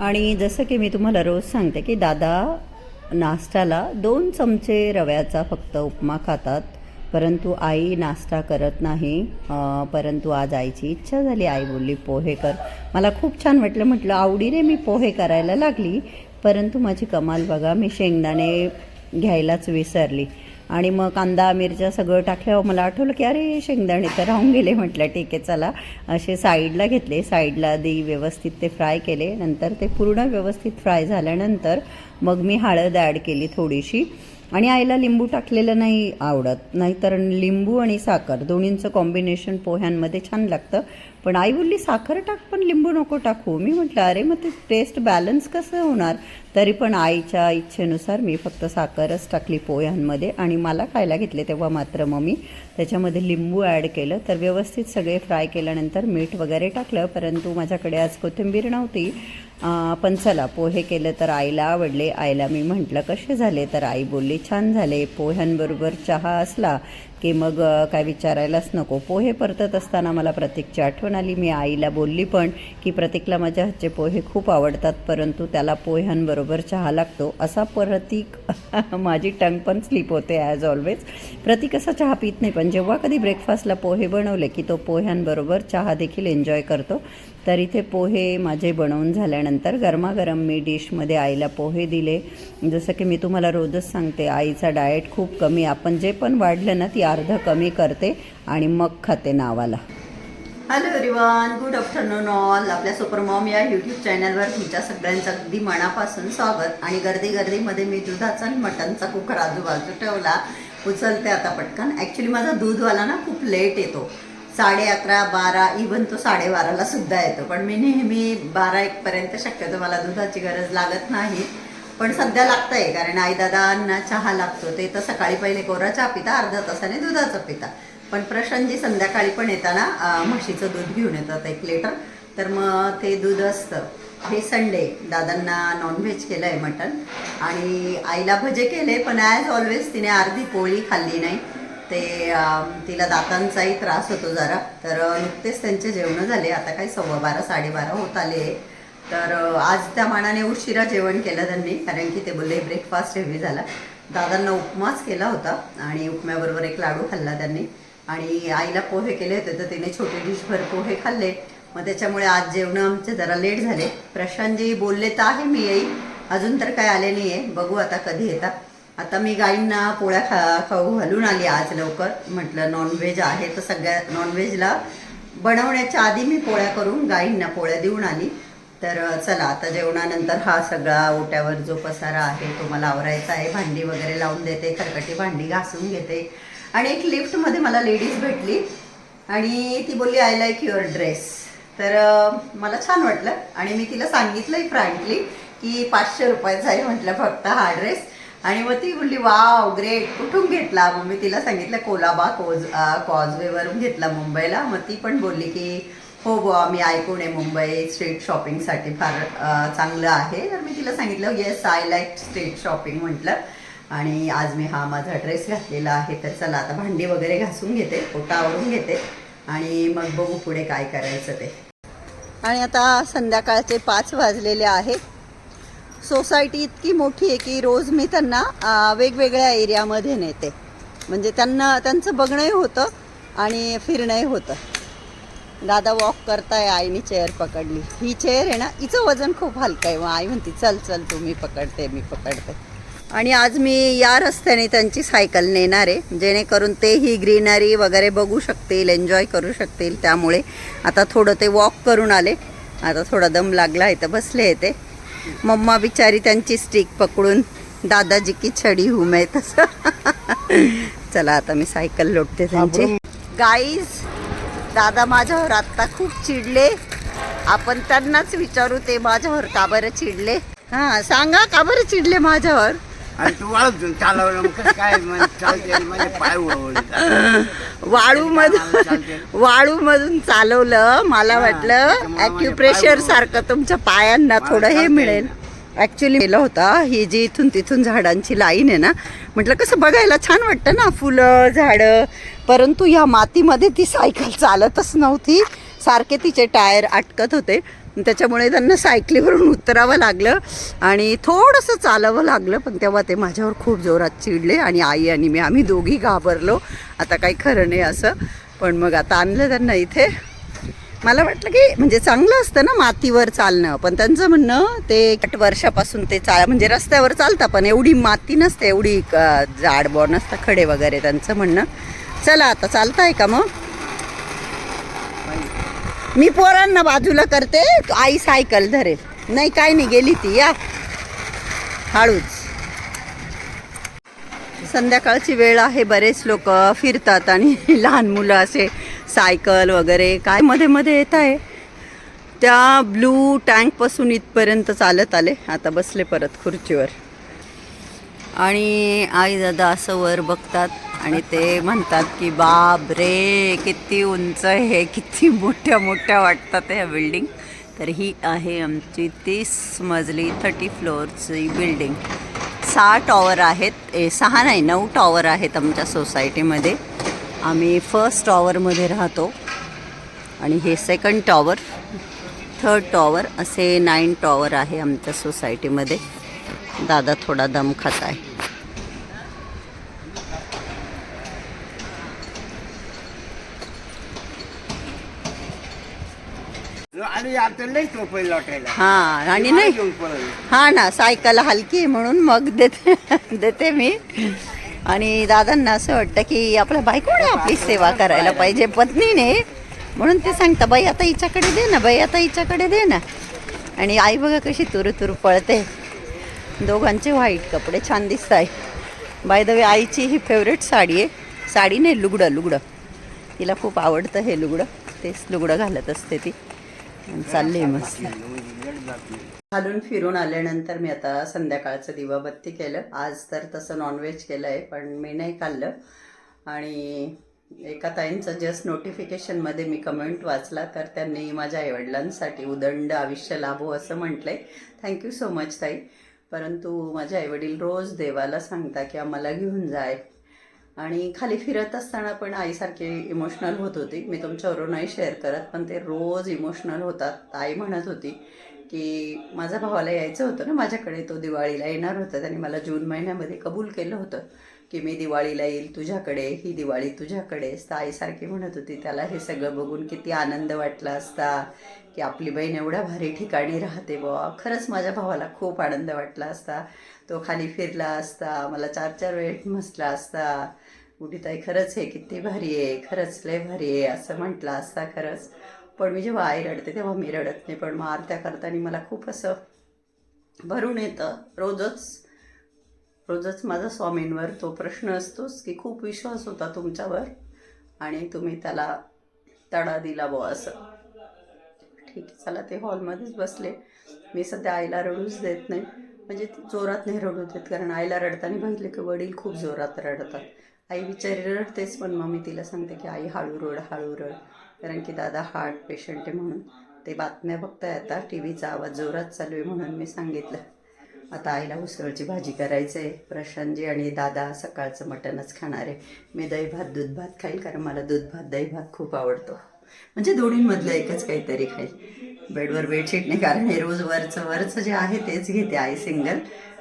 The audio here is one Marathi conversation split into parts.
आणि जसं की मी तुम्हाला रोज सांगते की दादा नाश्त्याला दोन चमचे रव्याचा फक्त उपमा खातात परंतु आई नाश्ता करत नाही. परंतु आज आईची इच्छा झाली. आई बोलली पोहे कर. मला खूप छान वाटलं. म्हटलं आवडीने मी पोहे करायला लागली परंतु माझी कमाल बघा मी शेंगदाणे घ्यायलाच विसरली. आणि मग कांदा मिरच्या सगळं टाकल्यावर मला आठवलं की अरे शेंगदाणे तर राहून गेले. म्हटलं ठीक आहे चला. असे साईडला घेतले. साईडला आधी व्यवस्थित ते फ्राय केले. नंतर ते पूर्ण व्यवस्थित फ्राय झाल्यानंतर मग मी हळद ॲड केली थोडीशी. आणि आईला लिंबू टाकलेलं नाही आवडत. नाहीतर लिंबू आणि साखर दोन्हींचं कॉम्बिनेशन पोह्यांमध्ये छान लागतं. पण आई बोलली साखर टाक पण लिंबू नको टाकू. मी म्हटलं अरे मग ते टेस्ट बॅलन्स कसं होणार? तरी पण आईच्या इच्छेनुसार मी फक्त साखरच टाकली पोह्यांमध्ये आणि मला खायला घेतले तेव्हा मात्र मग मी त्याच्यामध्ये लिंबू ॲड केलं. तर व्यवस्थित सगळे फ्राय केल्यानंतर मीठ वगैरे टाकलं परंतु माझ्याकडे आज कोथिंबीर नव्हती. पण चला पोहे केलं तर आईला आवडले. आईला मी म्हटलं कसे झाले? तर आई बोलली छान झाले. पोह्यांबरोबर चहा असला की मग काय विचारायलाच नको. पोहे परतत असताना मला प्रतीकची आठवण आली. मी आईला बोलली पण की प्रतीकला माझ्या हातचे पोहे खूप आवडतात परंतु त्याला पोह्यांबरोबर चहा लागतो. असा प्रतीक माझी टंग पण स्लिप होते ॲज ऑलवेज प्रतीक असा चहा पित नाही पण जेव्हा कधी ब्रेकफास्टला पोहे बनवले की तो पोह्यांबरोबर चहा देखील एन्जॉय करतो तर इथे पोहे माझे बनवून झाल्यानंतर गरमागरम मी डिशमध्ये आईला पोहे दिले. जसं की मी तुम्हाला रोजच सांगते आईचा डाएट खूप कमी. आपण जे पण वाढलं ना ती अर्ध कमी करते आणि मग खाते नावाला. Hello everyone good afternoon all आपल्या सुपर मॉम या यूट्यूब चॅनलवर तुमच्या सगळ्यांचं अगदी मनापासून स्वागत. आणि गर्दी गर्दीमध्ये मी दुधाचा आणि मटनचा कुकर आजूबाजू ठेवला. उचलते आता पटकन. ॲक्च्युली माझा दूधवाला ना खूप लेट येतो. साडे अकरा बारा इवन तो साडेबाराला सुद्धा येतो. पण मी नेहमी बारा एकपर्यंत शक्यतो मला दुधाची गरज लागत नाही. पण सध्या लागतंय कारण आई दादांना चहा लागतो. ते तर सकाळी पहिले कोरा चहा पिता अर्धा तासाने दुधाचा पिता. पण प्रशांतजी संध्याकाळी पण येताना म्हशीचं दूध घेऊन येतात एक लिटर तर मग ते दूध असतं. हे संडे दादांना नॉनव्हेज केलं आहे मटन आणि आईला भजे केले पण ॲज ऑलवेज तिने अर्धी पोळी खाल्ली नाही. ते तिला दातांचाही त्रास होतो जरा. तर नुकतेच त्यांचे जेवणं झाले. आता काही सव्वा बारा साडेबारा होत आले. तर आज त्या मानाने उशिरा जेवण केलं त्यांनी कारण की ते बोलले ब्रेकफास्ट हेवी झाला. दादांना उपमाच केला होता आणि उपम्याबरोबर एक लाडू खाल्ला त्यांनी. आणि आईला पोहे केले होते तर तिने छोटे डिशभर पोहे खाल्ले. मग त्याच्यामुळे आज जेवणं आमचे जरा लेट झाले. प्रशांतजी बोलले तर आहे मी येईल अजून तर काय आले नाही आहे बघू आता कधी येतात. आता मी गाईंना पोळ्या खा खाऊ घालून आली आज लवकर. म्हटलं नॉनव्हेज आहे तर सगळ्या नॉनव्हेजला बनवण्याच्या आधी मी पोळ्या करून गाईंना पोळ्या देऊन आली. तर चला आता जेवणानंतर हा सगळा ओट्यावर जो पसारा आहे तो मला आवरायचा आहे. भांडी वगैरे लावून देते खरकटी भांडी घासून घेते. आणि एक लिफ्टमध्ये मला लेडीज भेटली. आणि ती बोलली आय लाईक युअर ड्रेस तर मला छान वाटलं. आणि मी तिला सांगितलंही फ्रँकली की पाचशे रुपयाचा आहे म्हटलं फक्त हा ड्रेस आणि मग ती बोलली वाव ग्रेट कुठून घेतला? मग मी तिला सांगितलं कोलाबा कोज कॉजवेवरून घेतला मुंबईला. मग ती पण बोलली की हो, हो बुवा मी ऐकून आहे मुंबई स्ट्रीट शॉपिंगसाठी फार चांगलं आहे. तर मी तिला सांगितलं yes I like street shopping म्हटलं. आणि आज मी हा माझा ड्रेस घातलेला आहे. तर चला आता भांडी वगैरे घासून घेते पोटा आवरून घेते. आणि मग बघू पुढे काय करायचं ते. आणि आता संध्याकाळचे पाच वाजलेले आहेत. सोसायटी इतकी मोठी आहे की रोज मी त्यांना वेगवेगळ्या एरियामध्ये नेते. म्हणजे त्यांना त्यांचं बघणंही होतं आणि फिरणंही होतं. दादा वॉक करताय आईने चेअर पकडली. ही चेअर आहे ना हिचं वजन खूप हलकं आहे मग. आई म्हणते चल चल तू मी पकडते मी पकडते. आणि आज मी या रस्त्याने त्यांची सायकल नेणार आहे. जेणेकरून ते ही ग्रीनरी वगैरे बघू शकतील एन्जॉय करू शकतील. त्यामुळे आता थोडं ते वॉक करून आले. आता थोडा दम लागला आहे तर बसले आहे ते. मम्मा बिचारी त्यांची स्टिक पकडून दादाजी की छडी हूं मैं तसं चला आता मी सायकल लोटते त्यांची. गाईज दादा माझ्यावर आत्ता खूप चिडले. आपण त्यांनाच विचारू ते माझ्यावर का बरं चिडले? हां सांगा का बरं चिडले माझ्यावर आणि तू वाळत चालवलं मग कसं काय मग चालते माझे पाय उडवले वाळू मधून वाळू मधून चालवलं मला वाटलं अॅक्युप्रेशर सारखं तुमच्या पायांना थोडं हे मिळेल. ॲक्च्युली केलं होता. ही जी इथून तिथून झाडांची लाईन आहे ना म्हटलं कसं बघायला छान वाटतं ना फुलं झाडं. परंतु या मातीमध्ये ती सायकल चालतच नव्हती. सारखे तिचे टायर अटकत होते. त्याच्यामुळे त्यांना सायकलीवरून उतरावं लागलं आणि थोडंसं चालावं लागलं पण तेव्हा ते माझ्यावर खूप जोरात चिडले आणि आई आणि मी आम्ही दोघी घाबरलो. आता काही खरं नाही असं. पण मग आता आणलं त्यांना इथे. मला वाटलं की म्हणजे चांगलं असतं ना मातीवर चालणं. पण त्यांचं म्हणणं ते आठ वर्षापासून ते चा म्हणजे रस्त्यावर चालतं पण एवढी माती नसते एवढी अ, जाड बॉ नसतं खडे वगैरे त्यांचं म्हणणं. चला आता चालताय का मग? मी पोरांना बाजूला करते आई सायकल धरेल. नाही काय नाही गेली ती या. हळूच. संध्याकाळची वेळ आहे बरेच लोक फिरतात आणि लहान मुलं असे सायकल वगैरे काय मध्ये मध्ये येत आहे. त्या ब्लू टँकपासून इथपर्यंत चालत आले. आता बसले परत खुर्चीवर. आणि आई दादा असं वर बघतात आणि ते म्हणतात की बाप रे किती उंच हे किती मोठ्या मोठ्या वाटतात ह्या बिल्डिंग तर ही आहे आमची तीस मजली थर्टी फ्लोअरची बिल्डिंग सहा टॉवर आहेत. ए सहा नाही नऊ टॉवर आहेत आमच्या सोसायटीमध्ये आम्ही फर्स्ट टॉवरमध्ये राहतो. आणि हे सेकंड टॉवर थर्ड टॉवर असे नाईन टॉवर आहे आमच्या सोसायटीमध्ये दादा थोडा दम खात आहे हां आणि नाही. हा ना सायकल हलकी आहे म्हणून मग देते देते मी. आणि दादांना असं वाटतं की आपल्या बायकोने आपली सेवा करायला पाहिजे पत्नीने. म्हणून ते सांगता बाई आता हिच्याकडे दे ना बाई आता हिच्याकडे दे ना. आणि आई बघा कशी तुरु तुरु पळते. दोघांचे व्हाईट कपडे छान दिसत आहे. बाय द वे आईची ही फेवरेट साडी आहे. साडी नाही लुगडं लुगडं. तिला खूप आवडतं हे लुगडं. तेच लुगडं घालत असते ती. चालली आहे मस्त. घालून फिरून आल्यानंतर मी आता संध्याकाळचं दिवाबत्ती केलं. आज तर तसं नॉनव्हेज केलं आहे पण मी नाही खाल्लं. आणि एका ताईंचं जस्ट नोटिफिकेशनमध्ये मी कमेंट वाचला तर त्यांनी माझ्या आईवडिलांसाठी उदंड आयुष्य लाभो असं म्हटलंय. थँक्यू सो मच ताई. परंतु माझे आईवडील रोज देवाला सांगता की आम्हाला घेऊन जाय. आणि खाली फिरत असताना पण आईसारखी इमोशनल होत होती. मी तुमच्यावरून शेअर करत पण ते रोज इमोशनल होतात आई म्हणत होती. की माझ्या भावाला यायचं होतं ना माझ्याकडे तो दिवाळीला येणार होता. त्याने मला जून महिन्यामध्ये कबूल केलं होतं की मी दिवाळीला येईल तुझ्याकडे ही दिवाळी तुझ्याकडेच आईसारखी म्हणत होती त्याला हे सगळं बघून किती आनंद वाटला असता की आपली बहीण एवढ्या भारी ठिकाणी राहते बुवा. खरंच माझ्या भावाला खूप आनंद वाटला असता. तो खाली फिरला असता मला चार चार वेळ म्हसला असता ताई खरंच हे किती भारी आहे खरंच लय भारी आहे असं म्हटलं असता खरंच. पण मी जेव्हा आई रडते तेव्हा मी रडत नाही. पण मग आरत्या करताना मला खूप असं भरून येतं. रोजच रोजच माझा स्वामींवर तो प्रश्न असतोच की खूप विश्वास होता तुमच्यावर आणि तुम्ही त्याला तडा दिला बुवा असं. ठीक आहे चला ते हॉलमध्येच बसले. मी सध्या आईला रडूच देत नाही. म्हणजे जोरात नाही रडू देत कारण आईला रडताना बघितले की वडील खूप जोरात रडतात. आई बिचारी रडतेच पण मग मी तिला सांगते की आई हळू रड हळू रड. कारण की दादा हार्ट पेशंट आहे म्हणून. ते बातम्या बघताय आता टी व्हीचा आवाज जोरात चालू आहे म्हणून मी सांगितलं. आता आईला उसळची भाजी करायचं आहे प्रशांतजी आणि दादा सकाळचं मटणच खाणार आहे. मी दही भात दूध भात खाईल कारण मला दूध भात दही भात खूप आवडतो. म्हणजे दोन्हीमधलं एकच काहीतरी खाईल. बेडवर बेडशीट नाही कारण हे रोज वरचं वरचं जे आहे तेच घेते आई सिंगल.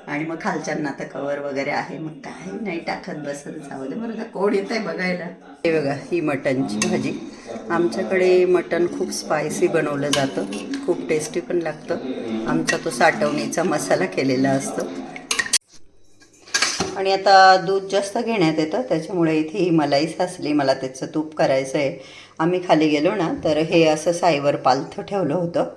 आणि मग खालच्यांना तर कवर वगैरे आहे. मग काही नाही टाकत बसत जाऊ दे बरं आता कोण येत आहे बघायला? हे बघा ही मटनची भाजी. आमच्याकडे मटण खूप स्पायसी बनवलं जातं. खूप टेस्टी पण लागतं. आमचा तो साठवणीचा मसाला केलेला असतो. आणि आता दूध जास्त घेण्यात येतं. त्याच्यामुळे इथे ही मलाई साचली मला त्याचं तूप करायचं आहे आम्ही खाली गेलो ना तर हे असं साईवर पालथं ठेवलं होतं.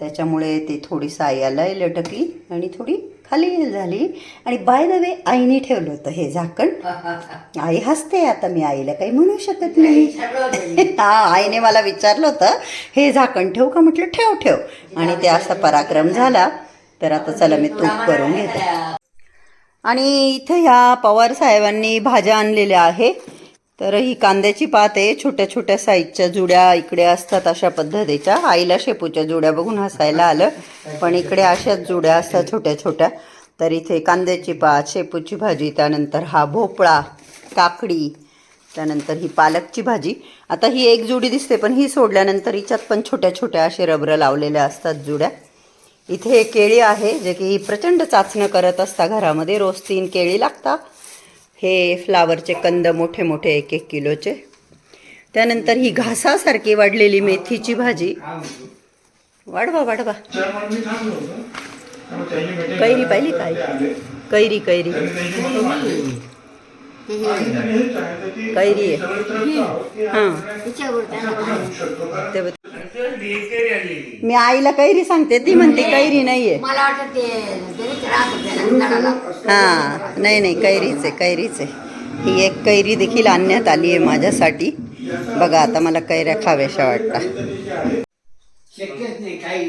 त्याच्यामुळे ती थोडी सायाला लटकली आणि थोडी खाली झाली. आणि बाय द वे आईने ठेवलं होतं हे झाकण. आई हसते आता मी आईला काही म्हणू शकत नाही हा आईने मला विचारलं होतं हे झाकण ठेवू का? म्हटलं ठेव ठेव. आणि ते असा पराक्रम झाला. तर आता चला मी तूप करून घेते. आणि इथं ह्या पवार साहेबांनी भाज्या आणलेल्या आहे. तर ही कांद्याची पात आहे छोट्या छोट्या साईजच्या जुड्या इकडे असतात अशा पद्धतीच्या. आईला शेपूच्या जुड्या बघून हसायला आलं. पण इकडे अशाच जुड्या असतात छोट्या छोट्या. तर इथे कांद्याची पात शेपूची भाजी त्यानंतर हा भोपळा काकडी त्यानंतर ही पालकची भाजी. आता ही एक जुडी दिसते पण ही सोडल्यानंतर हिच्यात पण छोट्या छोट्या असे रबरं लावलेल्या असतात जुड्या. इथे केळी आहे जे की प्रचंड चाचणं करत असता घरामध्ये. रोज तीन केळी लागतात. हे फ्लावरचे कंद मोठे मोठे एक एक किलोचे. त्यानंतर ही घासासारखी वाढलेली मेथीची भाजी. वाढवा वाढवा. कैरी पाहिली काय? कैरी कैरी. कैरी आहे. हां. ते. मी आईला कैरी सांगते ती म्हणते कैरी नाहीये. मला वाटतं ते. हा नाही नाही कैरीच आहे कैरीच आहे. ही एक कैरी देखील आणण्यात आली आहे माझ्यासाठी. बघा आता मला कैऱ्या खाव्याशा वाटतात. शक्यच नाही काही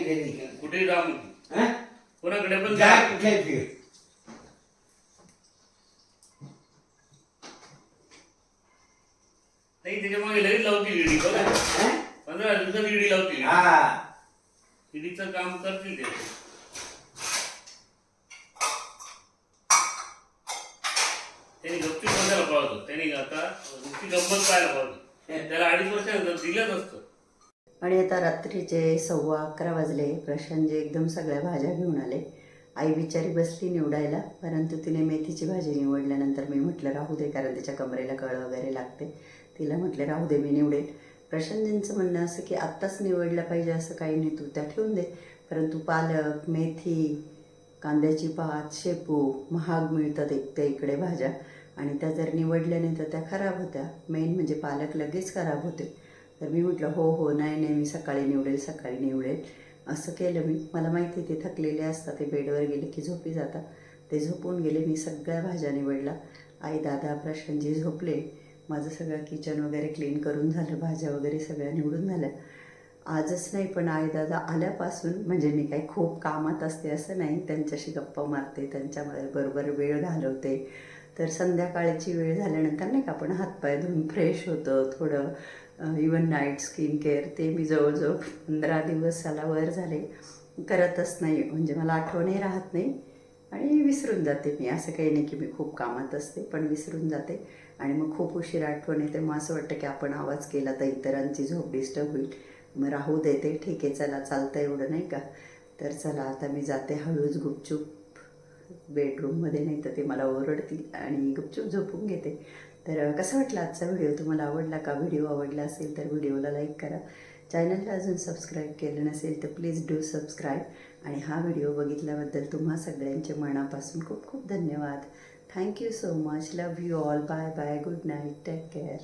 कुठे राम हा? कोणाकडे पण जा. जा कुठे फिर. नाही त्याच्यामागे लगेच लावतील हा? ईडी लावतील. हा. काम करतील ते. त्यांनी गप्पी पाहतो त्यांनी आता गंमत पाहायला पाहतो त्याला अडीच वर्षानंतर दिलंच असतं. आणि आता रात्रीचे सव्वा अकरा वाजले. प्रशांतजी एकदम सगळ्या भाज्या घेऊन आले. आई बिचारी बसली निवडायला परंतु तिने मेथीची भाजी निवडल्यानंतर मी म्हटलं राहू दे कारण तिच्या कमरेला कळ वगैरे लागते. तिला म्हटलं राहू दे मी निवडेल. प्रशांतजींचं म्हणणं असं की आत्ताच निवडलं पाहिजे असं काही नाही तू त्या ठेवून दे. परंतु पालक मेथी कांद्याची पात शेपू महाग मिळतात एक त्या इकडे भाज्या. आणि त्या जर निवडल्या नाही तर त्या खराब होत्या. मेन म्हणजे पालक लगेच खराब होते. तर मी म्हटलं हो हो नाही नाही मी सकाळी निवडेल सकाळी निवडेल. असं केलं मी. मला माहिती ते थकलेले असतात ते बेडवर गेले की झोपी जातात. ते झोपून गेले मी सगळ्या भाज्या निवडला आई दादा प्रशांतजी झोपले. माझं सगळं किचन वगैरे क्लीन करून झालं भाज्या वगैरे सगळ्या निवडून झाल्या आजच नाही पण आई दादा आल्यापासून म्हणजे मी काही खूप कामात असते असं नाही त्यांच्याशी गप्पा मारते त्यांच्या बरोबर वेळ घालवते. तर संध्याकाळची वेळ झाल्यानंतर नाही का आपण हातपाय धुवून फ्रेश होतं थोडं इवन नाईट स्किन केअर ते मी जवळजवळ पंधरा दिवसाला वर झाले. करतच नाही म्हणजे मला आठवणही राहत नाही. आणि विसरून जाते मी असं काही नाही की मी खूप कामात असते पण विसरून जाते. आणि मग खूप उशीर आठवण येते. मग असं वाटतं की आपण आवाज केला तर इतरांची झोप डिस्टर्ब होईल. मग राहू देते ठीक आहे चला चालतं एवढं नाही का? तर चला आता मी जाते हळूच गुपचूप बेडरूममध्ये नाही तर ते मला ओरडतील आणि गुपचूप झोपून घेते. तर कसं वाटलं आजचा व्हिडिओ? तुम्हाला आवडला का? व्हिडिओ आवडला असेल तर व्हिडिओला लाईक करा. चॅनलला अजून सबस्क्राईब केलं नसेल तर प्लीज डू सबस्क्राईब. आणि हा व्हिडिओ बघितल्याबद्दल तुम्हा सगळ्यांचे मनापासून खूप खूप धन्यवाद. Thank you so much. Love you all. Bye bye. Good night. Take care.